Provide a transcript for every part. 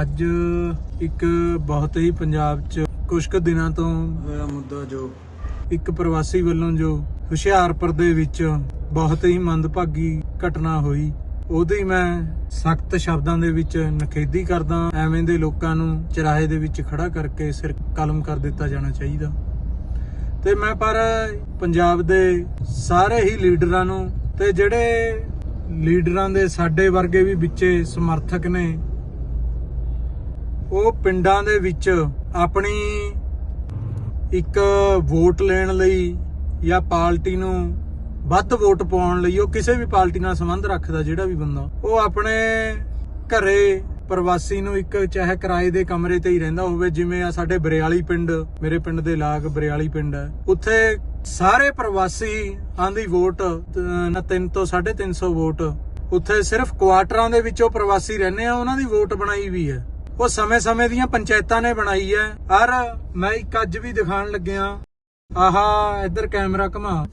ਅੱਜ ਇੱਕ ਬਹੁਤ ਹੀ ਪੰਜਾਬ 'ਚ ਕੁਝ ਕੁ ਦਿਨਾਂ ਤੋਂ ਹੋਇਆ ਮੁੱਦਾ ਜੋ ਇੱਕ ਪ੍ਰਵਾਸੀ ਵੱਲੋਂ ਜੋ ਹੁਸ਼ਿਆਰਪੁਰ ਦੇ ਵਿੱਚ ਬਹੁਤ ਹੀ ਮੰਦਭਾਗੀ ਘਟਨਾ ਹੋਈ, ਉਹਦੀ ਮੈਂ ਸਖਤ ਸ਼ਬਦਾਂ ਦੇ ਵਿੱਚ ਨਖੇਦੀ ਕਰਦਾ ਐਵੇਂ ਦੇ ਲੋਕਾਂ ਨੂੰ ਚਰਾਹੇ ਦੇ ਵਿੱਚ ਖੜਾ ਕਰਕੇ ਸਿਰ ਕਲਮ ਕਰ ਦਿੱਤਾ ਜਾਣਾ ਚਾਹੀਦਾ। ਤੇ ਮੈਂ ਪਰ ਪੰਜਾਬ ਦੇ ਸਾਰੇ ਹੀ ਲੀਡਰਾਂ ਨੂੰ ਤੇ ਜਿਹੜੇ ਲੀਡਰਾਂ ਦੇ ਸਾਡੇ ਵਰਗੇ ਵੀ ਵਿੱਚੇ ਸਮਰਥਕ ਨੇ ਉਹ ਪਿੰਡਾਂ ਦੇ ਵਿੱਚ ਆਪਣੀ ਇੱਕ ਵੋਟ ਲੈਣ ਲਈ ਜਾਂ ਪਾਰਟੀ ਨੂੰ ਵੱਧ ਵੋਟ ਪਾਉਣ ਲਈ ਉਹ ਕਿਸੇ ਵੀ ਪਾਰਟੀ ਨਾਲ ਸੰਬੰਧ ਰੱਖਦਾ ਜਿਹੜਾ ਵੀ ਬੰਦਾ, ਉਹ ਆਪਣੇ ਘਰੇ ਪ੍ਰਵਾਸੀ ਨੂੰ ਇੱਕ ਚਾਹੇ ਕਿਰਾਏ ਦੇ ਕਮਰੇ ਤੇ ਹੀ ਰਹਿੰਦਾ ਹੋਵੇ, ਜਿਵੇਂ ਆ ਸਾਡੇ ਬਰਿਆਲੀ ਪਿੰਡ, ਮੇਰੇ ਪਿੰਡ ਦੇ ਲਾਗ ਬਰਿਆਲੀ ਪਿੰਡ ਹੈ। ਉੱਥੇ ਸਾਰੇ ਪ੍ਰਵਾਸੀ ਆਂਦੀ ਵੋਟ ਨਾ 3 ਤੋਂ 350 ਵੋਟ। ਉੱਥੇ ਸਿਰਫ ਕੁਆਟਰਾਂ ਦੇ ਵਿੱਚੋਂ ਪ੍ਰਵਾਸੀ ਰਹਿੰਦੇ ਆ, ਉਹਨਾਂ ਦੀ ਵੋਟ ਬਣਾਈ ਵੀ ਹੈ। ਉਹ ਸਮੇਂ-ਸਮੇਂ ਦੀਆਂ ਪੰਚਾਇਤਾਂ ਨੇ ਬਣਾਈ ਹੈ। ਔਰ ਮੈਂ ਇੱਕ ਅੱਜ ਵੀ ਦਿਖਾਣ ਲੱਗਿਆ। ਆਹਾ, ਇੱਧਰ ਕੈਮਰਾ ਘੁਮਾ।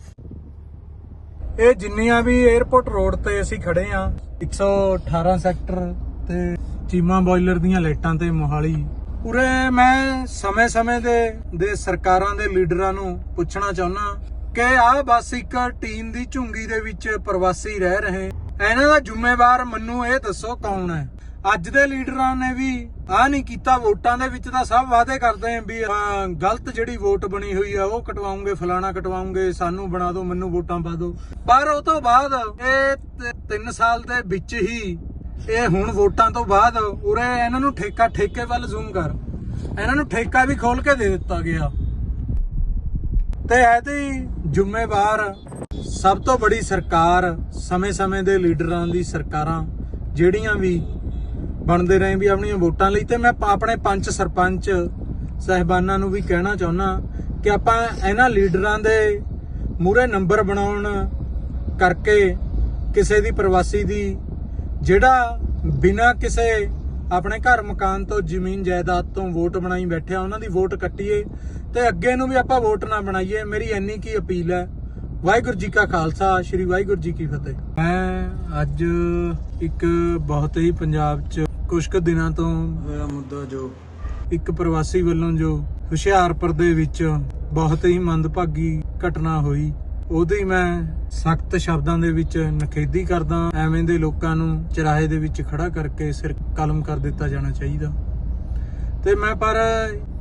ਇਹ ਜਿੰਨੀਆਂ ਵੀ 에어ਪੋਰਟ ਰੋਡ ਤੇ ਅਸੀਂ ਖੜੇ ਆ 118 ਸੈਕਟਰ ਤੇ ਚੀਮਾ ਬੋਇਲਰ ਦੀਆਂ ਲਾਈਟਾਂ ਤੇ ਮੋਹਾਲੀ। ਉਰੇ ਮੈਂ ਸਮੇਂ-ਸਮੇਂ ਦੇ ਦੇ ਸਰਕਾਰਾਂ ਦੇ ਲੀਡਰਾਂ ਨੂੰ ਪੁੱਛਣਾ ਚਾਹੁੰਦਾ ਕਿ ਆਹ ਬਸ ਇੱਕ ਟੀਮ ਦੀ ਝੁੰਗੀ ਦੇ ਵਿੱਚ ਪ੍ਰਵਾਸੀ ਰਹਿ ਰਹੇ। ਇਹਨਾਂ ਦਾ ਜ਼ਿੰਮੇਵਾਰ ਮੈਨੂੰ ਇਹ ਦੱਸੋ ਕੌਣ ਹੈ? ਅੱਜ ਦੇ ਲੀਡਰਾਂ ਨੇ ਵੀ ਆ ਨਹੀਂ ਕੀਤਾ, ਵੋਟਾਂ ਦੇ ਵਿੱਚ ਤਾਂ ਸਭ ਵਾਅਦੇ ਕਰਦੇ ਆਂ ਵੀ ਗਲਤ ਜਿਹੜੀ ਵੋਟ ਬਣੀ ਹੋਈ ਆ, ਉਹ ਕਟਵਾਉਂਗੇ, ਫਲਾਣਾ ਕਟਵਾਉਂਗੇ, ਸਾਨੂੰ ਬਣਾ ਦਿਓ, ਮੈਨੂੰ ਵੋਟਾਂ ਪਾ ਦਿਓ। ਪਰ ਉਹ ਤੋਂ ਬਾਅਦ ਇਹ 3 ਸਾਲ ਦੇ ਵਿੱਚ ਹੀ ਇਹ ਹੁਣ ਵੋਟਾਂ ਤੋਂ ਬਾਅਦ ਉਰੇ ਇਹਨਾਂ ਨੂੰ ਠੇਕਾ, ਠੇਕੇ ਵੱਲ ਜ਼ੂਮ ਕਰ। ਇਹਨਾਂ ਨੂੰ ਠੇਕਾ ਵੀ ਖੋਲ ਕੇ ਦੇ ਦਿੱਤਾ ਗਿਆ। ਤੇ ਇਹਦੀ ਜ਼ਿੰਮੇਵਾਰ ਸਭ ਤੋਂ ਬੜੀ ਸਰਕਾਰ ਸਮੇਂ-ਸਮੇਂ ਦੇ ਲੀਡਰਾਂ ਦੀ ਸਰਕਾਰਾਂ, ਜਿਹੜੀਆਂ ਵੀ ਬਣਦੇ ਰਹੇ ਵੀ ਆਪਣੀਆਂ ਵੋਟਾਂ ਲਈ ਤੇ ਮੈਂ ਆਪਣੇ ਪੰਚ ਸਰਪੰਚ ਸਹਿਬਾਨਾਂ ਨੂੰ ਵੀ ਕਹਿਣਾ ਚਾਹੁੰਦਾ ਕਿ ਆਪਾਂ ਇਹਨਾਂ ਲੀਡਰਾਂ ਦੇ ਮੂਰੇ ਨੰਬਰ ਬਣਾਉਣ ਕਰਕੇ ਕਿਸੇ ਦੀ ਪ੍ਰਵਾਸੀ ਦੀ ਜਿਹੜਾ ਬਿਨਾਂ ਕਿਸੇ ਆਪਣੇ ਘਰ ਮਕਾਨ ਤੋਂ ਜ਼ਮੀਨ ਜਾਇਦਾਦ ਤੋਂ ਵੋਟ ਬਣਾਈ ਬੈਠਿਆ, ਉਹਨਾਂ ਦੀ ਵੋਟ ਕੱਟੀਏ ਤੇ ਅੱਗੇ ਨੂੰ ਵੀ ਆਪਾਂ ਵੋਟ ਨਾ ਬਣਾਈਏ, ਮੇਰੀ ਇੰਨੀ ਕੀ ਅਪੀਲ ਹੈ। ਵਾਹਿਗੁਰੂ ਜੀ ਕਾ ਖਾਲਸਾ, ਸ੍ਰੀ ਵਾਹਿਗੁਰੂ ਜੀ ਕੀ ਫਤਿਹ। ਮੈਂ ਅੱਜ ਇੱਕ ਬਹੁਤ ਹੀ ਪੰਜਾਬ 'ਚ ਕੁਝ ਕੁ ਦਿਨਾਂ ਤੋਂ ਹੋਇਆ ਮੁੱਦਾ ਜੋ ਇੱਕ ਪ੍ਰਵਾਸੀ ਵੱਲੋਂ ਜੋ ਹੁਸ਼ਿਆਰਪੁਰ ਦੇ ਵਿੱਚ ਬਹੁਤ ਹੀ ਮੰਦਭਾਗੀ ਘਟਨਾ ਹੋਈ, ਉਹਦੀ ਮੈਂ ਸਖਤ ਸ਼ਬਦਾਂ ਦੇ ਵਿੱਚ ਨਖੇਦੀ ਕਰਦਾ ਐਵੇਂ ਦੇ ਲੋਕਾਂ ਨੂੰ ਚਰਾਹੇ ਦੇ ਵਿੱਚ ਖੜਾ ਕਰਕੇ ਸਿਰ ਕਲਮ ਕਰ ਦਿੱਤਾ ਜਾਣਾ ਚਾਹੀਦਾ। ਤੇ ਮੈਂ ਪਰ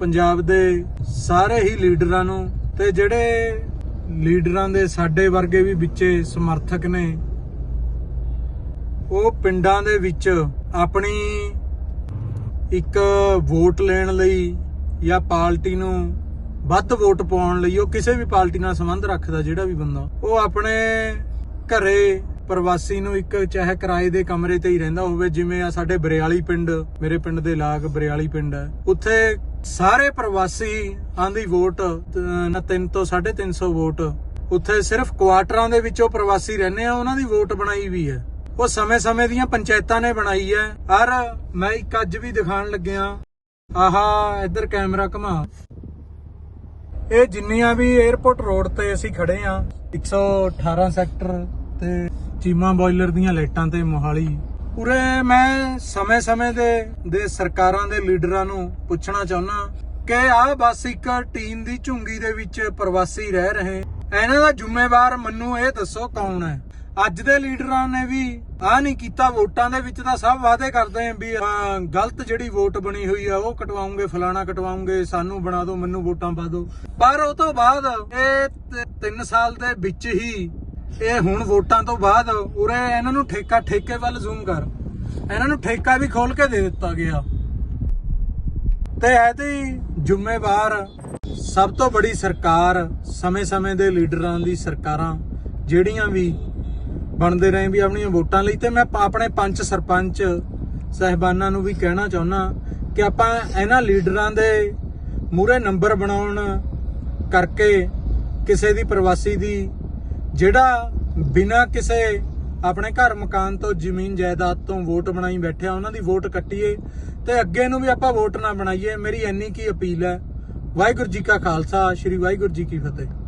ਪੰਜਾਬ ਦੇ ਸਾਰੇ ਹੀ ਲੀਡਰਾਂ ਨੂੰ ਤੇ ਜਿਹੜੇ ਲੀਡਰਾਂ ਦੇ ਸਾਡੇ ਵਰਗੇ ਵੀ ਵਿੱਚੇ ਸਮਰਥਕ ਨੇ ਉਹ ਪਿੰਡਾਂ ਦੇ ਵਿੱਚ ਆਪਣੀ ਇੱਕ ਵੋਟ ਲੈਣ ਲਈ ਜਾਂ ਪਾਰਟੀ ਨੂੰ ਵੱਧ ਵੋਟ ਪਾਉਣ ਲਈ ਉਹ ਕਿਸੇ ਵੀ ਪਾਰਟੀ ਨਾਲ ਸੰਬੰਧ ਰੱਖਦਾ ਜਿਹੜਾ ਵੀ ਬੰਦਾ, ਉਹ ਆਪਣੇ ਘਰੇ ਪ੍ਰਵਾਸੀ ਨੂੰ ਇੱਕ ਚਾਹੇ ਕਿਰਾਏ ਦੇ ਕਮਰੇ ਤੇ ਹੀ ਰਹਿੰਦਾ ਹੋਵੇ, ਜਿਵੇਂ ਆ ਸਾਡੇ ਬਰਿਆਲੀ ਪਿੰਡ, ਮੇਰੇ ਪਿੰਡ ਦੇ ਲਾਗ ਬਰਿਆਲੀ ਪਿੰਡ ਹੈ, ਉੱਥੇ ਸਾਰੇ ਪ੍ਰਵਾਸੀ ਆਂਦੀ ਵੋਟ, ਨਾ 3 ਤੋਂ 350 ਵੋਟ, ਉੱਥੇ ਸਿਰਫ ਕੁਆਟਰਾਂ ਦੇ ਵਿੱਚੋਂ ਪ੍ਰਵਾਸੀ ਰਹਿੰਦੇ ਆ, ਉਹਨਾਂ ਦੀ ਵੋਟ ਬਣਾਈ ਵੀ ਹੈ। ਉਹ ਸਮੇਂ-ਸਮੇਂ ਦੀਆਂ ਪੰਚਾਇਤਾਂ ਨੇ ਬਣਾਈ ਹੈ ਔਰ ਮੈਂ ਇੱਕ ਅੱਜ ਵੀ ਦਿਖਾਣ ਲੱਗਿਆ। ਆਹਾ, ਇੱਧਰ ਕੈਮਰਾ ਘੁਮਾ। ਇਹ ਜਿੰਨੀਆਂ ਵੀ 에어ਪੋਰਟ ਰੋਡ ਤੇ ਅਸੀਂ ਖੜੇ ਆ 118 ਸੈਕਟਰ ਤੇ ਚੀਮਾ ਬੋਇਲਰ ਦੀਆਂ ਲਾਈਟਾਂ ਤੇ ਮੋਹਾਲੀ। ਉਰੇ ਮੈਂ ਸਮੇਂ-ਸਮੇਂ ਦੇ ਦੇ ਸਰਕਾਰਾਂ ਦੇ ਲੀਡਰਾਂ ਨੂੰ ਪੁੱਛਣਾ ਚਾਹੁੰਦਾ ਕਿ ਆ ਬਸ ਇੱਕ ਟੀਮ ਦੀ ਝੁੰਗੀ ਦੇ ਵਿੱਚ ਪ੍ਰਵਾਸੀ ਰਹਿ ਰਹੇ। ਇਹਨਾਂ ਦਾ ਜ਼ਿੰਮੇਵਾਰ ਮੈਨੂੰ ਇਹ ਦੱਸੋ ਕੌਣ ਹੈ ਅੱਜ ਦੇ ਲੀਡਰਾਂ ਨੇ ਵੀ ਆ ਨਹੀਂ ਕੀਤਾ, ਵੋਟਾਂ ਦੇ ਵਿੱਚ ਤਾਂ ਸਭ ਵਾਅਦੇ ਕਰਦੇ ਆਂ ਵੀ ਗਲਤ ਜਿਹੜੀ ਵੋਟ ਬਣੀ ਹੋਈ ਆ, ਉਹ ਕਟਵਾਉਂਗੇ, ਫਲਾਣਾ ਕਟਵਾਉਂਗੇ, ਸਾਨੂੰ ਬਣਾ ਦਿਓ, ਮੈਨੂੰ ਵੋਟਾਂ ਪਾ ਦਿਓ। ਪਰ ਉਹ ਤੋਂ ਬਾਅਦ ਇਹ 3 ਸਾਲ ਦੇ ਵਿੱਚ ਹੀ ਇਹ ਹੁਣ ਵੋਟਾਂ ਤੋਂ ਬਾਅਦ ਉਰੇ ਇਹਨਾਂ ਨੂੰ ਠੇਕਾ, ਠੇਕੇ ਵੱਲ ਜ਼ੂਮ ਕਰ। ਇਹਨਾਂ ਨੂੰ ਠੇਕਾ ਵੀ ਖੋਲ ਕੇ ਦੇ ਦਿੱਤਾ ਗਿਆ। ਤੇ ਇਹਦੀ ਜ਼ਿੰਮੇਵਾਰ ਸਭ ਤੋਂ ਬੜੀ ਸਰਕਾਰ ਸਮੇਂ-ਸਮੇਂ ਦੇ ਲੀਡਰਾਂ ਦੀ ਸਰਕਾਰਾਂ, ਜਿਹੜੀਆਂ ਵੀ ਬਣਦੇ ਰਹੇ ਵੀ ਆਪਣੀਆਂ ਵੋਟਾਂ ਲਈ ਤੇ ਮੈਂ ਆਪਣੇ ਪੰਚ ਸਰਪੰਚ ਸਹਿਬਾਨਾਂ ਨੂੰ ਵੀ ਕਹਿਣਾ ਚਾਹੁੰਦਾ ਕਿ ਆਪਾਂ ਇਹਨਾਂ ਲੀਡਰਾਂ ਦੇ ਮੂਰੇ ਨੰਬਰ ਬਣਾਉਣ ਕਰਕੇ ਕਿਸੇ ਦੀ ਪ੍ਰਵਾਸੀ ਦੀ ਜਿਹੜਾ ਬਿਨਾਂ ਕਿਸੇ ਆਪਣੇ ਘਰ ਮਕਾਨ ਤੋਂ ਜ਼ਮੀਨ ਜਾਇਦਾਦ ਤੋਂ ਵੋਟ ਬਣਾਈ ਬੈਠਿਆ, ਉਹਨਾਂ ਦੀ ਵੋਟ ਕੱਟੀਏ ਤੇ ਅੱਗੇ ਨੂੰ ਵੀ ਆਪਾਂ ਵੋਟ ਨਾ ਬਣਾਈਏ, ਮੇਰੀ ਇੰਨੀ ਕੀ ਅਪੀਲ ਹੈ। ਵਾਹਿਗੁਰੂ ਜੀ ਕਾ ਖਾਲਸਾ, ਸ੍ਰੀ ਵਾਹਿਗੁਰੂ ਜੀ ਕੀ ਫਤਿਹ।